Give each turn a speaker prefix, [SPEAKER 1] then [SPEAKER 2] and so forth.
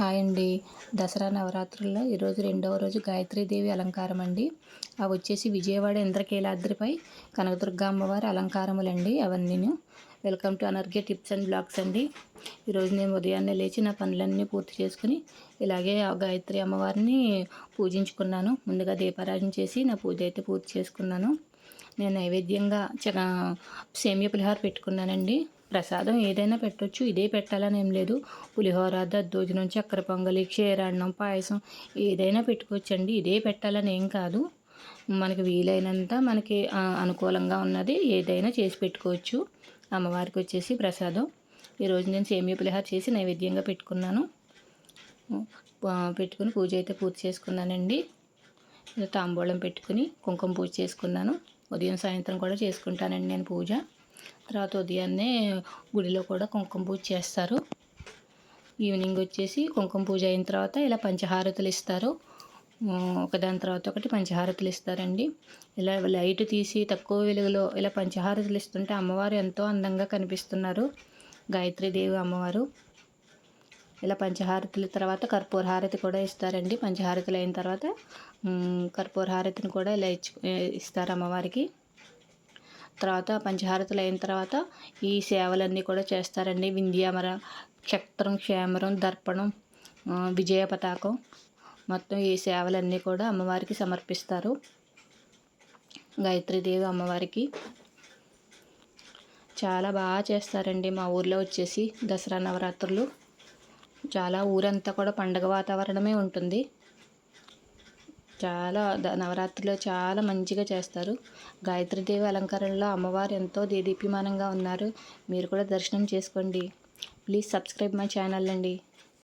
[SPEAKER 1] Hi అండి దసరా నవరాత్రుల్లో ఈరోజు రెండవ రోజు గాయత్రీదేవి అలంకారం అండి అవి వచ్చేసి విజయవాడ ఇంద్రకీలాద్రిపై కనకదుర్గ అమ్మవారి అలంకారములండి అవన్నీను. వెల్కమ్ టు అనర్గే టిప్స్ అండ్ బ్లాగ్స్ అండి. ఈరోజు నేను ఉదయాన్నే లేచి నా పనులన్నీ పూర్తి చేసుకుని ఇలాగే ఆ గాయత్రి అమ్మవారిని పూజించుకున్నాను. ముందుగా దీపారాధన చేసి నా పూజ అయితే పూర్తి చేసుకున్నాను. నేను నైవేద్యంగా చ సేమియా పులిహార పెట్టుకున్నానండి. ప్రసాదం ఏదైనా పెట్టొచ్చు ఇదే పెట్టాలని ఏం లేదు. పులిహోర దద్దోజనం చక్కెర పొంగలి క్షీరాన్నం పాయసం ఏదైనా పెట్టుకోవచ్చండి. ఇదే పెట్టాలని ఏం కాదు. మనకి వీలైనంత మనకి అనుకూలంగా ఉన్నది ఏదైనా చేసి పెట్టుకోవచ్చు. అమ్మవారికి వచ్చేసి ప్రసాదం. ఈరోజు నేను సేమియా పులిహోర చేసి నైవేద్యంగా పెట్టుకున్నాను. పెట్టుకుని పూజ అయితే పూర్తి చేసుకున్నానండి. తాంబూలం పెట్టుకుని కుంకుమ పూజ చేసుకున్నాను. ఉదయం సాయంత్రం కూడా చేసుకుంటానండి నేను పూజ. తర్వాత ఉదయాన్నే గుడిలో కూడా కుంకుమ పూజ చేస్తారు. ఈవినింగ్ వచ్చేసి కుంకుమ పూజ అయిన తర్వాత ఇలా పంచహారతులు ఇస్తారు. ఒకదాని తర్వాత ఒకటి పంచహారతులు ఇస్తారండి. ఇలా లైట్ తీసి తక్కువ వెలుగులో ఇలా పంచహారతులు ఇస్తుంటే అమ్మవారు ఎంతో అందంగా కనిపిస్తున్నారు. గాయత్రీదేవి అమ్మవారు. ఇలా పంచహారతుల తర్వాత కర్పూర హారతి కూడా ఇస్తారండి. పంచహారతులు అయిన తర్వాత కర్పూర హారతిని కూడా ఇలా ఇచ్చి ఇస్తారు అమ్మవారికి. తర్వాత పంచహారతులు అయిన తర్వాత ఈ సేవలన్నీ కూడా చేస్తారండి. వింధ్యామర క్షత్రం క్షేమరం దర్పణం విజయ పతాకం. మొత్తం ఈ సేవలన్నీ కూడా అమ్మవారికి సమర్పిస్తారు. గాయత్రీదేవి అమ్మవారికి. చాలా బాగా చేస్తారండి మా ఊర్లో వచ్చేసి దసరా నవరాత్రులు. చాలా ఊరంతా కూడా పండగ వాతావరణమే ఉంటుంది. చాలా నవరాత్రిలో చాలా మంచిగా చేస్తారు. గాయత్రీదేవి అలంకరణలో అమ్మవారు ఎంతో దేదీప్యమానంగా ఉన్నారు. మీరు కూడా దర్శనం చేసుకోండి. ప్లీజ్ సబ్స్క్రైబ్ మై ఛానల్ అండి.